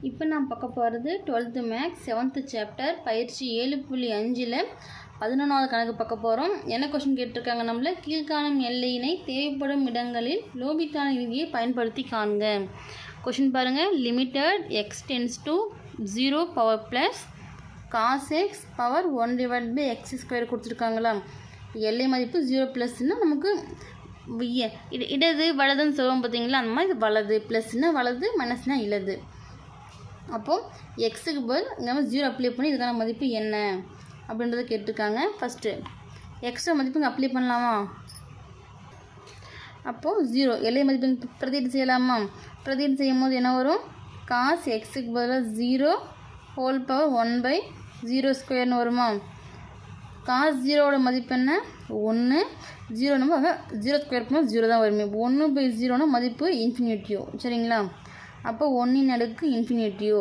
இப்போ நான் பார்க்க போகிறது டுவெல்த்து மேக்ஸ் செவன்த்து சாப்டர் பயிற்சி ஏழு புள்ளி அஞ்சில் பதினொன்றாவது கணக்கு பார்க்க போகிறோம். என்ன கொஷின் கேட்டிருக்காங்க நம்மள? கீழ்காணும் எல்லையினை தேவைப்படும் இடங்களில் லோபித்தான விதியை பயன்படுத்தி காண்க. கொஷின் பாருங்கள் limited x tends to zero power plus cos x power one divide by x square கொடுத்துருக்காங்களா? எல்லை மதிப்பு ஜீரோ ப்ளஸ்னால் நமக்கு இட- இடது வலதுன்னு சொல்லுவோம் பார்த்தீங்களா? அந்த மாதிரி இது வலது ப்ளஸ்னால் வலது மைனஸ்னால் இலது அப்போது எக்ஸுக்கு பதில் நம்ம ஜீரோ அப்ளை பண்ணி இதுக்கான மதிப்பு என்ன? அப்படின்றத கேட்டிருக்காங்க. ஃபஸ்ட்டு எக்ஸோட மதிப்பு இங்கே அப்ளை பண்ணலாமா? அப்போது ஜீரோ எல்லை மதிப்பு பிரதீட் பிரதியீடு செய்யலாமா? பிரதியீடு செய்யும் போது என்ன வரும்? காஸ் எக்ஸுக்கு பதிலாக zero whole power one by zero ஸ்கொயர்னு வருமா? காஸ் ஜீரோவோட மதிப்பு என்ன? ஒன்று ஜீரோ நம்ம ஜீரோ ஸ்கொயர் பண்ணால் ஜீரோ தான் வருமே. ஒன்று பை ஜீரோனா மதிப்பு இன்ஃபினிட்டியோ சரிங்களா? அப்போ ஒன்றின் அடுக்கு இன்ஃபினிட்டியோ.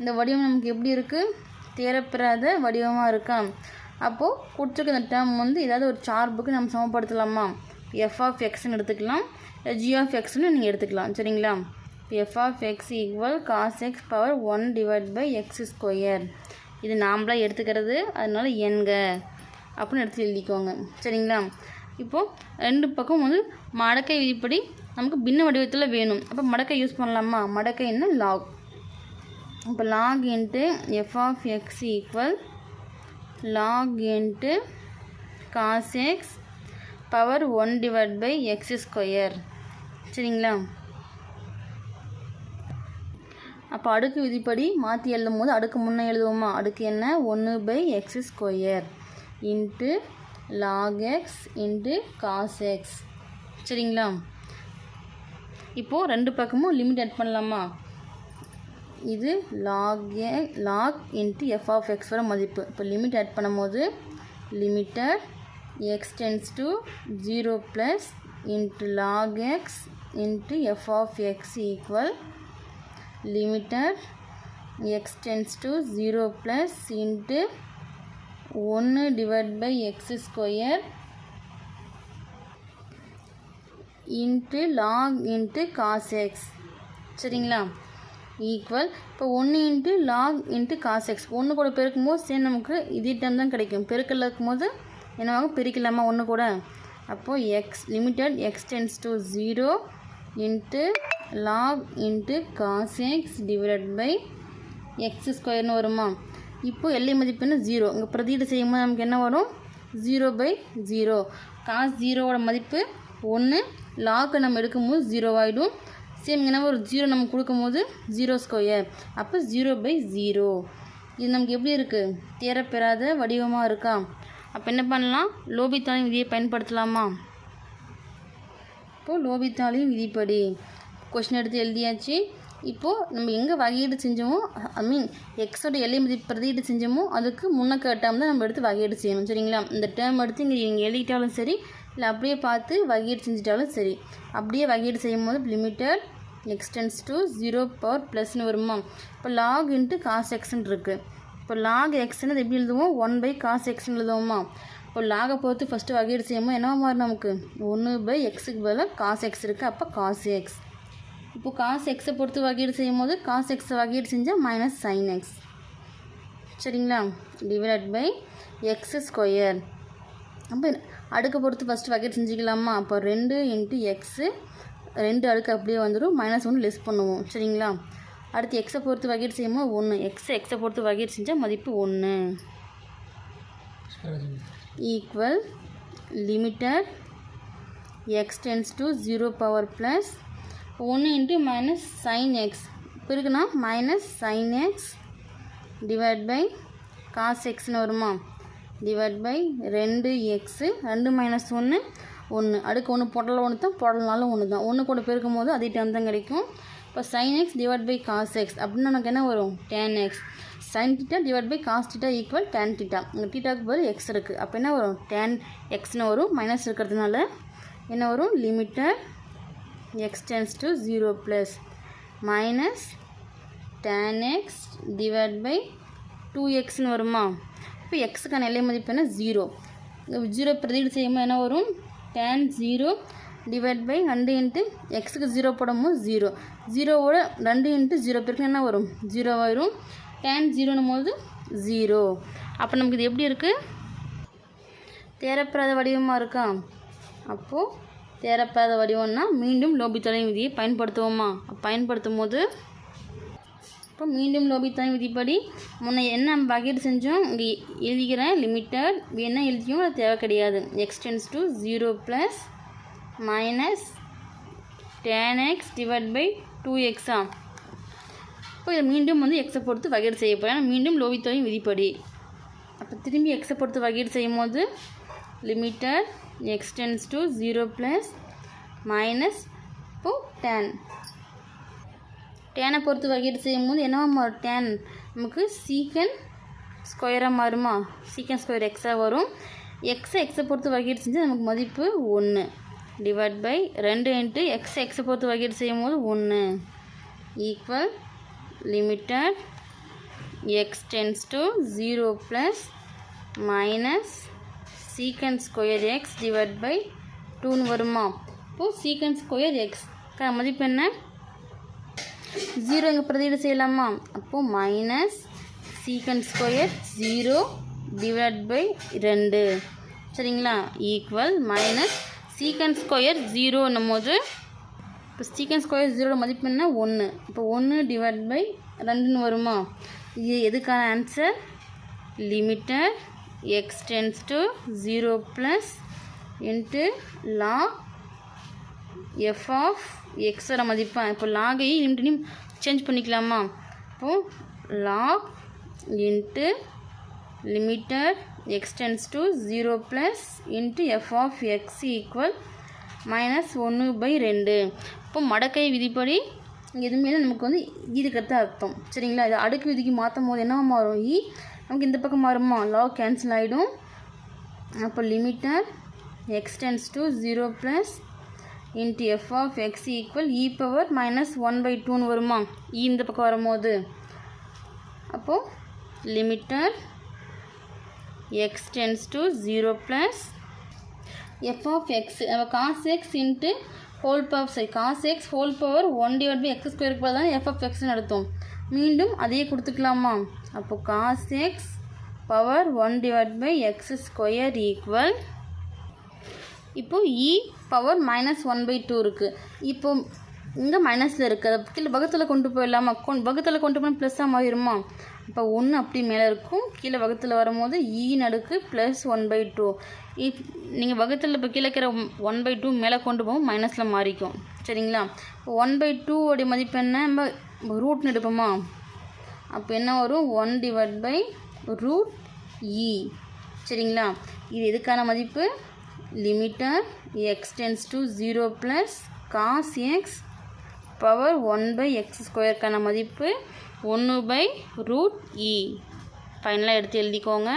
இந்த வடிவம் நமக்கு எப்படி இருக்குது தேரப்பெறாத வடிவமாக இருக்கா? அப்போது கொடுத்துருக்க இந்த டேர்ம் வந்து ஏதாவது ஒரு சார்புக்கு நம்ம சமப்படுத்தலாமா? எஃப் ஆஃப் எக்ஸ்னு எடுத்துக்கலாம். ஜி ஆஃப் எக்ஸ்னு நீங்கள் எடுத்துக்கலாம். சரிங்களா? F of x equal cos x power one divide by x square இது நாம்ளாக எடுத்துக்கிறது. அதனால எண்க அப்படின்னு எடுத்து எழுதிக்கோங்க. சரிங்களா? இப்போது ரெண்டு பக்கம் வந்து மடக்கை விதிப்படி நமக்கு பின்ன வடிவத்தில் வேணும். அப்போ மடக்கை யூஸ் பண்ணலாமா? மடக்கை என்ன? லாக் இப்போ log into f of x equal log into cos x power one divide by x square சரிங்களா? அப்போ அடுக்கு விதிப்படி மாற்றி எழுதும் போது அடுக்கு முன்னே எழுதுவோமா? அடுக்கு என்ன? ஒன்று by x square into log x into cos x சரிங்களா? இப்போது ரெண்டு பக்கமும் லிமிட் ஆட் பண்ணலாமா? இது log a log into f of x மதிப்பு. இப்போ லிமிட் ஆட் பண்ணும்போது limited x tends to zero plus into log x into f of x equal limited x tends to 0 plus into ஒன்று divide by x square into log into cos x சரிங்களா? Equal இப்போ ஒன்று into log into cos x ஒன்று கூட பெருக்கும் போது same நமக்கு இதே டைம் தான் கிடைக்கும். பெருக்கல் இருக்கும்போது என்னவாகும் பிரிக்கலாமா ஒன்று கூட? அப்போது x limited x tends to zero into log into cos x divide by x ஸ்கொயர்னு வருமா? இப்போது எல்லை மதிப்பு என்ன ஜீரோ இங்கே பிரதியீடு செய்யும்போது நமக்கு என்ன வரும்? ஜீரோ பை ஜீரோ காஸ் ஜீரோவோட மதிப்பு ஒன்று லாக்கை நம்ம எடுக்கும்போது ஜீரோ ஆகிடும் சேம் என்ன ஒரு ஜீரோ நம்ம கொடுக்கும்போது ஜீரோ ஸ்கொயர் அப்போ ஜீரோ பை ஜீரோ இது நமக்கு எப்படி இருக்குது தேரப்பெறாத வடிவமாக இருக்கா? அப்போ என்ன பண்ணலாம்? லோபித்தாளின் விதியை பயன்படுத்தலாமா? இப்போது லோபித்தாளின் விதிப்படி கொஷின் எடுத்து எழுதியாச்சு. இப்போது நம்ம எங்கே வகையீடு செஞ்சோமோ ஐ மீன் எக்ஸோட எல்லை மதிப்பு பிரதியீடு செஞ்சோமோ அதுக்கு முன்னக்க டேர்ம் தான் நம்ம எடுத்து வகையீடு செய்யணும் சரிங்களா? இந்த டேர்ம் எடுத்து இங்கே நீங்கள் எழுதிட்டாலும் சரி இல்லை அப்படியே பார்த்து வகையீடு செஞ்சிட்டாலும் சரி அப்படியே வகையீடு செய்யும் போது limited x tends to zero power ப்ளஸ்னு வருமா? இப்போ லாக் இன்ட்டு காஸ் எக்ஸ்ன்னு இருக்குது இப்போ லாக் எக்ஸ்ன்னு எப்படி எழுதுவோம்? ஒன் பை காஸ் எக்ஸன் எழுதுவோமா? இப்போ லாகை பொறுத்து ஃபஸ்ட்டு வகையீடு செய்யும்போது என்ன மாறும் நமக்கு? ஒன்று பை எக்ஸுக்கு பதிலாக காஸ் எக்ஸ் இருக்குது அப்போ காஸ் எக்ஸ் இப்போ காசு எக்ஸை பொறுத்து வகையீடு செய்யும் போது காசு எக்ஸை வகையீடு செஞ்சால் மைனஸ் சைன் எக்ஸ் சரிங்களா? டிவைட் பை எக்ஸ் ஸ்கொயர் அப்போ அடுக்கை பொறுத்து ஃபஸ்ட்டு வகையீடு செஞ்சுக்கலாமா? அப்போ ரெண்டு இன்ட்டு எக்ஸு ரெண்டு அடுக்கு அப்படியே வந்துடும் மைனஸ் ஒன்று லெஸ் பண்ணுவோம். சரிங்களா? அடுத்து எக்ஸை பொறுத்து வகையீடு செய்யும்போது ஒன்று எக்ஸ் எக்ஸை பொறுத்து வகையீடு செஞ்சால் மதிப்பு ஒன்று equal limited x tends to zero power plus ஒன்று இன்ட்டு மைனஸ் சைன் எக்ஸ் இருக்குன்னா minus sine x divide by cos எக்ஸ்னு வருமா? டிவைட் பை ரெண்டு எக்ஸு ரெண்டு மைனஸ் ஒன்று ஒன்று அடுக்கு ஒன்று போடல ஒன்று தான் போடலனாலும் ஒன்று தான். ஒன்று கூட பெருக்கும் போது அதே டேம் தான் கிடைக்கும். இப்போ sine x divide by cos x அப்படின்னு நமக்கு என்ன வரும்? Tan x sine theta divide by cos theta equal tan theta இங்கே டீட்டாக்கு பதில் எக்ஸ் இருக்குது அப்போ என்ன வரும்? டேன் எக்ஸ்னு வரும். மைனஸ் இருக்கிறதுனால என்ன வரும்? Limited x tends to 0 plus minus tan x divided by 2x வருமா? இப்போ எக்ஸுக்கான எல்லை மதிப்பு என்ன? ஜீரோ ஜீரோ பிரதியீடு செய்யும்போது என்ன வரும்? tan ஜீரோ டிவைட் பை ரெண்டு இன்ட்டு எக்ஸுக்கு ஜீரோ போடும்போது ஜீரோ ஜீரோவோட ரெண்டு இன்ட்டு ஜீரோ பேருக்கு என்ன வரும்? ஜீரோ வரும். டேன் ஜீரோனும் போது ஜீரோ அப்போ நமக்கு இது எப்படி இருக்குது தேரப்படாத வடிவமாக இருக்கா? அப்போது தேரப்படாத வடிவம்னா மீண்டும் லோபித்தலை விதியை பயன்படுத்துவோமா? பயன்படுத்தும் போது இப்போ மீண்டும் லோபித்தலை விதிப்படி முன்ன என்ன பக்கெட் செஞ்சோம்? இங்கே எழுதிக்கிறேன் லிமிட்டட் என்ன எழுதியும் அது தேவை கிடையாது. X tends to zero plus minus tan x divide by two எக்ஸா இப்போ இதை மீண்டும் வந்து எக்ஸை பொறுத்து வகையீடு செய்ய போகிறேன் மீண்டும் லோபித்தொகை விதிப்படி. அப்போ திரும்பி எக்ஸை பொறுத்து வகையீடு செய்யும் போது limited x tends to zero plus minus இப்போ டேன் டேனை பொறுத்து வகையீடு செய்யும்போது என்னவா மாறும் டேன் நமக்கு சீக்கன் ஸ்கொயராக மாறுமா? சீக்கன் ஸ்கொயர் எக்ஸாக வரும். எக்ஸை எக்ஸை பொறுத்து வகையீடு செஞ்சால் நமக்கு மதிப்பு ஒன்று டிவைட் பை ரெண்டு இன்ட்டு எக்ஸ் எக்ஸை பொறுத்து வகையீடு செய்யும் போது ஒன்று equal limited x tends to 0 plus minus secant square x divided by 2 வருமா? இப்போ secant ஸ்கொயர் எக்ஸ் க மதிப்பு என்ன? ஜீரோ இங்கே பிரதியீடு செய்யலாமா? அப்போ minus secant square zero divide by ரெண்டு சரிங்களா? ஈக்குவல் மைனஸ் சீக்கண்ட் ஸ்கொயர் ஜீரோன்னும் போது இப்போ சீக்கன் ஸ்கொயர் ஜீரோட மதிப்பு என்ன? ஒன்று இப்போ ஒன்று டிவைட் பை ரெண்டுன்னு வருமா? இது எதுக்கான answer limited x tends to zero plus into log f of எக்ஸோட மதிப்பா? இப்போ லாகையும் லிமிட்டையும் சேஞ்ச் பண்ணிக்கலாமா? இப்போது log into limited x tends to zero plus into f of x equal minus ஒன்று பை ரெண்டு. இப்போ மடக்கை விதிப்படி எதுவுமே இல்லை நமக்கு வந்து இதுக்கடுத்த அர்த்தம். சரிங்களா? இது அடுக்கு விதிக்கு மாற்றும் போது என்னமா வரும் இ நமக்கு இந்த பக்கம் வருமா? லா கேன்சல் ஆகிடும் அப்போ limit x tends to zero plus into f of x equal e power minus one by டூன்னு வருமா? இ இந்த பக்கம் வரும்போது. அப்போது limit x tends to zero plus f of x நம்ம cos x into whole power சரி cos x whole power one divide by x ஸ்கொயருக்கு பதில் தான் எஃப் ஆஃப் எக்ஸ்னு நடத்தும் மீண்டும் அதையே கொடுத்துக்கலாமா? அப்போது cos x power one divide by x square equal இப்போது e power minus one by two இருக்குது இப்போ இங்கே மைனஸில் இருக்குது அதை கீழே பக்கத்தில் கொண்டு போயிடலாமா? கொண் பக்கத்தில் கொண்டு போனால் ப்ளஸ்ஸாக மாறிடுமா? இப்போ ஒன்று அப்படி மேலே இருக்கும். கீழே வகத்தில் வரும்போது e இ நடுக்கு ப்ளஸ் ஒன் பை டூ இப் நீங்கள் வகத்தில் இப்போ கீழே இருக்கிற ஒன் பை டூ மேலே கொண்டு போகும் மைனஸில் மாறிக்கும். சரிங்களா? இப்போ ஒன் பை டூவோடைய மதிப்பு என்ன? நம்ம ரூட்னு எடுப்போமா அப்போ என்ன வரும்? One divide by root e சரிங்களா? இது எதுக்கான மதிப்பு? Limit x tends to zero plus cos x power one by x ஸ்கொயருக்கான மதிப்பு ஒன்று பை ரூட் இ ஃபைனலாக எடுத்து எழுதிக்கோங்க.